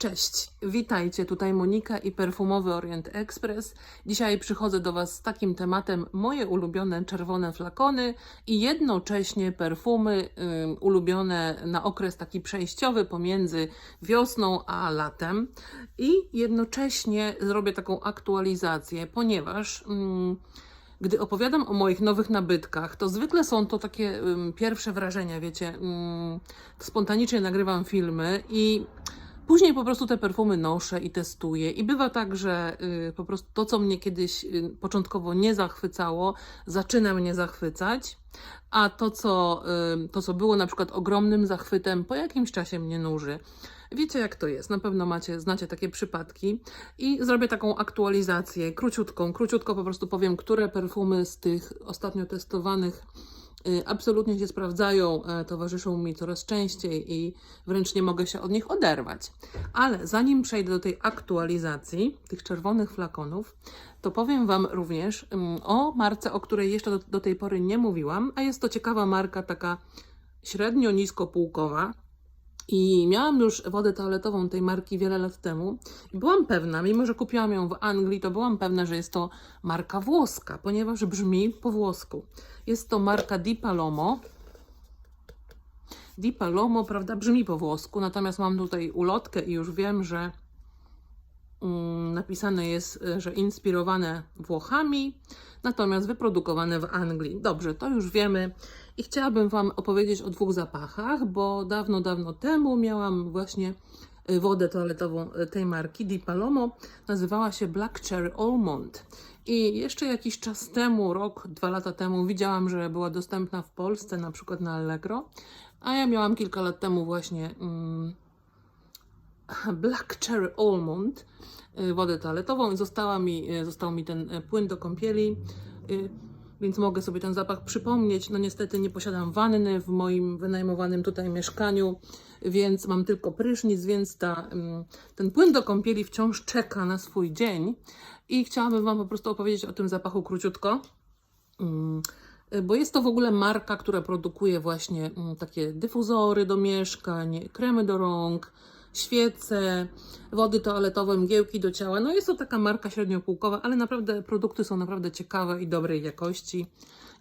Cześć, witajcie, tutaj Monika i Perfumowy Orient Express. Dzisiaj przychodzę do Was z takim tematem moje ulubione czerwone flakony i jednocześnie perfumy ulubione na okres taki przejściowy pomiędzy wiosną a latem. I jednocześnie zrobię taką aktualizację, ponieważ gdy opowiadam o moich nowych nabytkach, to zwykle są to takie pierwsze wrażenia, wiecie, spontanicznie nagrywam filmy i Później po prostu te perfumy noszę i testuję. I bywa tak, że y, po prostu to, co mnie kiedyś y, początkowo nie zachwycało, zaczyna mnie zachwycać, a to co, y, to, co było na przykład ogromnym zachwytem, po jakimś czasie mnie nuży. Wiecie, jak to jest. Na pewno macie, znacie takie przypadki. I zrobię taką aktualizację, króciutką, króciutko po prostu powiem, które perfumy z tych ostatnio testowanych absolutnie się sprawdzają, e, towarzyszą mi coraz częściej i wręcz nie mogę się od nich oderwać. Ale zanim przejdę do tej aktualizacji tych czerwonych flakonów, to powiem Wam również ym, o marce, o której jeszcze do, do tej pory nie mówiłam, a jest to ciekawa marka, taka średnio nisko półkowa. I miałam już wodę toaletową tej marki wiele lat temu i byłam pewna, mimo że kupiłam ją w Anglii, to byłam pewna, że jest to marka włoska, ponieważ brzmi po włosku. Jest to marka Di Palomo. Di Palomo, prawda, brzmi po włosku, natomiast mam tutaj ulotkę i już wiem, że napisane jest, e, że inspirowane Włochami, natomiast wyprodukowane w Anglii. Dobrze, to już wiemy. I chciałabym Wam opowiedzieć o dwóch zapachach, bo dawno, dawno temu miałam właśnie y, wodę toaletową y, tej marki Di Palomo. Nazywała się Black Cherry Almond. I jeszcze jakiś czas temu, rok, dwa lata temu, widziałam, że była dostępna w Polsce, na przykład na Allegro. A ja miałam kilka lat temu właśnie mm, Black Cherry Almond, y, wodę toaletową i została mi, y, został mi ten y, płyn do kąpieli, więc mogę sobie ten zapach przypomnieć. No niestety nie posiadam wanny w moim wynajmowanym tutaj mieszkaniu, więc mam tylko prysznic, więc ta, ym, ten płyn do kąpieli wciąż czeka na swój dzień i chciałabym Wam po prostu opowiedzieć o tym zapachu króciutko. Ym, bo jest to w ogóle marka, która produkuje właśnie mm, takie dyfuzory do mieszkań, kremy do rąk, świece, wody toaletowe, mgiełki do ciała. No jest to taka marka średniopółkowa, ale naprawdę produkty są naprawdę ciekawe i dobrej jakości.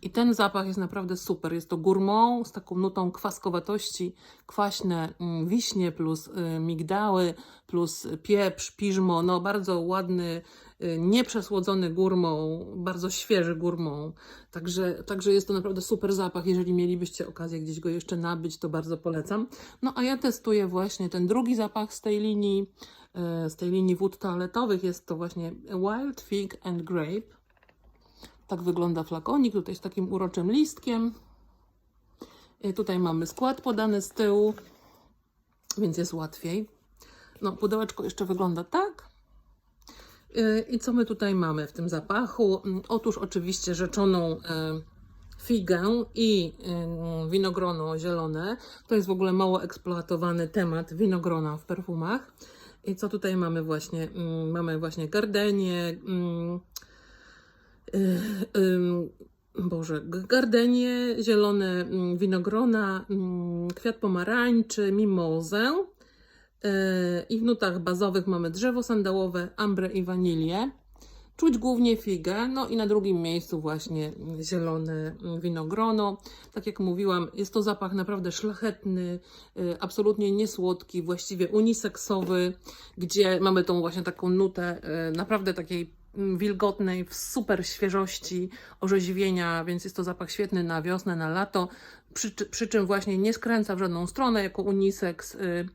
I ten zapach jest naprawdę super. Jest to gourmand z taką nutą kwaskowatości, kwaśne mm, wiśnie plus y, migdały plus pieprz, piżmo. No bardzo ładny, y, nieprzesłodzony gourmand, bardzo świeży gourmand. Także, także jest to naprawdę super zapach. Jeżeli mielibyście okazję gdzieś go jeszcze nabyć, to bardzo polecam. No a ja testuję właśnie ten drugi zapach z tej linii, y, z tej linii wód toaletowych. Jest to właśnie Wild Fig and Grape. Tak wygląda flakonik, tutaj z takim uroczym listkiem. Y, Tutaj mamy skład podany z tyłu, więc jest łatwiej. No, pudełeczko jeszcze wygląda tak. Y, I co my tutaj mamy w tym zapachu? Mm, Otóż oczywiście rzeczoną y, figę i y, winogrono zielone. To jest w ogóle mało eksploatowany temat winogrona w perfumach. I co tutaj mamy właśnie? Mm, Mamy właśnie gardenie, mm, ym, Boże, g- gardenie, zielone mm, winogrona, mm, kwiat pomarańczy, mimozę. Yy, I w nutach bazowych mamy drzewo sandałowe, ambrę i wanilię. Czuć głównie figę, no i na drugim miejscu właśnie mm, zielone winogrono. Tak jak mówiłam, jest to zapach naprawdę szlachetny, yy, absolutnie niesłodki, właściwie uniseksowy, gdzie mamy tą właśnie taką nutę naprawdę takiej wilgotnej, w super świeżości, orzeźwienia, więc jest to zapach świetny na wiosnę, na lato, przy, przy czym właśnie nie skręca w żadną stronę jako unisex. y,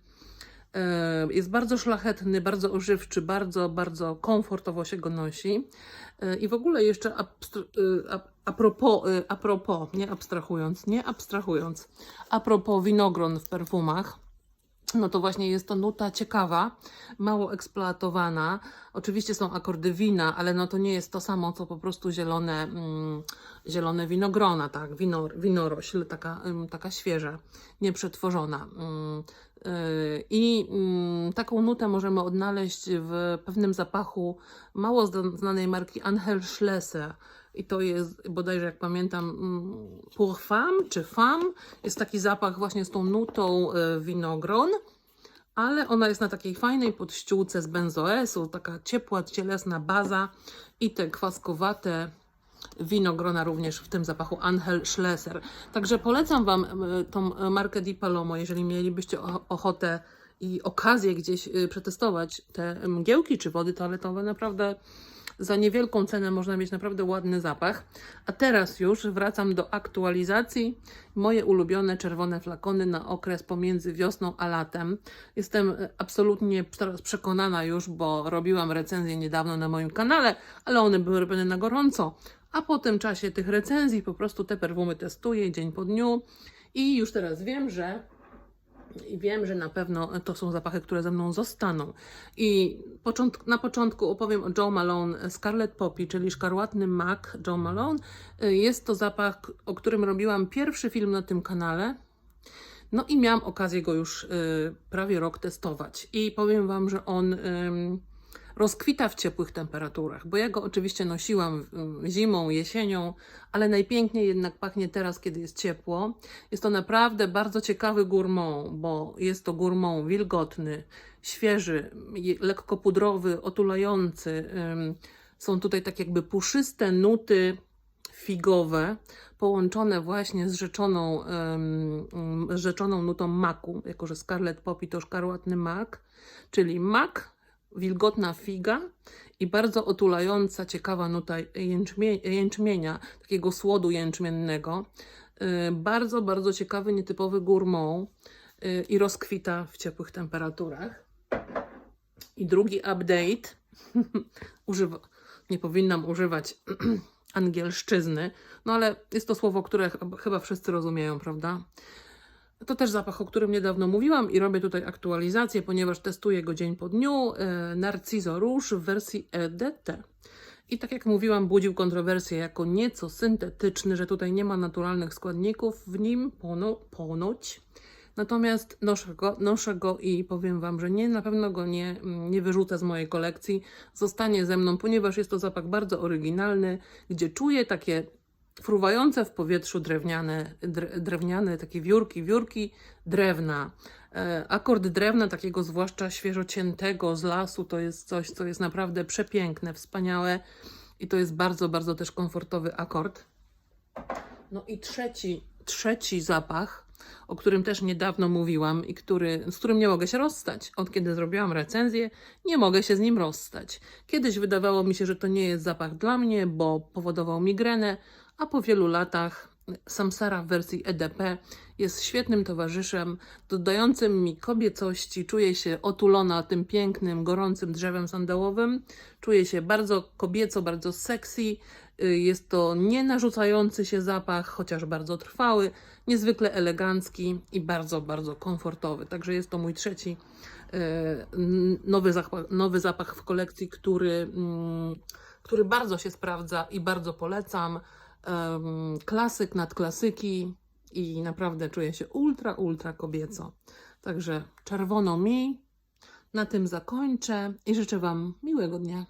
E, Jest bardzo szlachetny, bardzo ożywczy, bardzo, bardzo komfortowo się go nosi. E, I w ogóle jeszcze a, propos, a propos, nie abstrahując, nie abstrahując, a propos winogron w perfumach, no to właśnie jest to nuta ciekawa, mało eksploatowana. Oczywiście są akordy wina, ale no to nie jest to samo, co po prostu zielone, mm, zielone winogrona, tak, Wino, winorośl, taka, ym, taka świeża, nieprzetworzona. Ym, yy, I ym, taką nutę możemy odnaleźć w pewnym zapachu mało zna- znanej marki Angel Schlesser. I to jest bodajże, jak pamiętam, mm, Pour Femme czy Femme. Jest taki zapach właśnie z tą nutą y, winogron. ale ona jest na takiej fajnej podściółce z benzoesu, taka ciepła, cielesna baza i te kwaskowate winogrona również w tym zapachu Angel Schlesser. Także polecam Wam e, tą markę Di Palomo, jeżeli mielibyście ochotę i okazję gdzieś e, przetestować te mgiełki czy wody toaletowe. Naprawdę za niewielką cenę można mieć naprawdę ładny zapach. A teraz już wracam do aktualizacji. Moje ulubione czerwone flakony na okres pomiędzy wiosną a latem. Jestem e, absolutnie teraz przekonana już, bo robiłam recenzje niedawno na moim kanale, ale one były robione na gorąco. A po tym czasie tych recenzji po prostu te perfumy testuję dzień po dniu i już teraz wiem, że i wiem, że na pewno to są zapachy, które ze mną zostaną. I na początku opowiem o Joe Malone Scarlet Poppy, czyli szkarłatny mak Joe Malone. Y, Jest to zapach, o którym robiłam pierwszy film na tym kanale. No i miałam okazję go już y, prawie rok testować. I powiem Wam, że on ym, rozkwita w ciepłych temperaturach, bo ja go oczywiście nosiłam y, zimą, jesienią, ale najpiękniej jednak pachnie teraz, kiedy jest ciepło. Jest to naprawdę bardzo ciekawy gourmand, bo jest to gourmand wilgotny, świeży, lekko pudrowy, otulający. Są tutaj tak jakby puszyste nuty figowe, połączone właśnie z rzeczoną, mm, rzeczoną nutą maku, jako że Scarlet Poppy to szkarłatny mak, czyli mak, wilgotna figa i bardzo otulająca, ciekawa nuta jęczmie, jęczmienia, takiego słodu jęczmiennego. Y, Bardzo, bardzo ciekawy, nietypowy gourmand y, i rozkwita w ciepłych temperaturach. I drugi update, używa, nie powinnam używać angielszczyzny, no ale jest to słowo, które ch- chyba wszyscy rozumieją, prawda? To też zapach, o którym niedawno mówiłam i robię tutaj aktualizację, ponieważ testuję go dzień po dniu. E, Narciso Rouge w wersji EDT. I tak jak mówiłam, budził kontrowersję jako nieco syntetyczny, że tutaj nie ma naturalnych składników w nim, pono, ponoć. Natomiast noszę go, noszę go i powiem Wam, że nie, na pewno go nie, nie wyrzucę z mojej kolekcji. Zostanie ze mną, ponieważ jest to zapach bardzo oryginalny, gdzie czuję takie fruwające w powietrzu drewniane, dre, drewniane takie wiórki, wiórki drewna. E, akord drewna, takiego zwłaszcza świeżo ciętego z lasu, to jest coś, co jest naprawdę przepiękne, wspaniałe i to jest bardzo, bardzo też komfortowy akord. No i trzeci, trzeci zapach, o którym też niedawno mówiłam i który, z którym nie mogę się rozstać. Od kiedy zrobiłam recenzję, nie mogę się z nim rozstać. Kiedyś wydawało mi się, że to nie jest zapach dla mnie, bo powodował migrenę, a po wielu latach Samsara w wersji EDP jest świetnym towarzyszem, dodającym mi kobiecości. Czuję się otulona tym pięknym, gorącym drzewem sandałowym. Czuję się bardzo kobieco, bardzo sexy. Y, Jest to nie narzucający się zapach, chociaż bardzo trwały, niezwykle elegancki i bardzo, bardzo komfortowy. Także jest to mój trzeci y, nowy zapach, nowy zapach w kolekcji, który, mm, który bardzo się sprawdza i bardzo polecam. Em, Klasyk nad klasyki i naprawdę czuję się ultra, ultra kobieco. Także czerwono mi. Na tym zakończę i życzę Wam miłego dnia.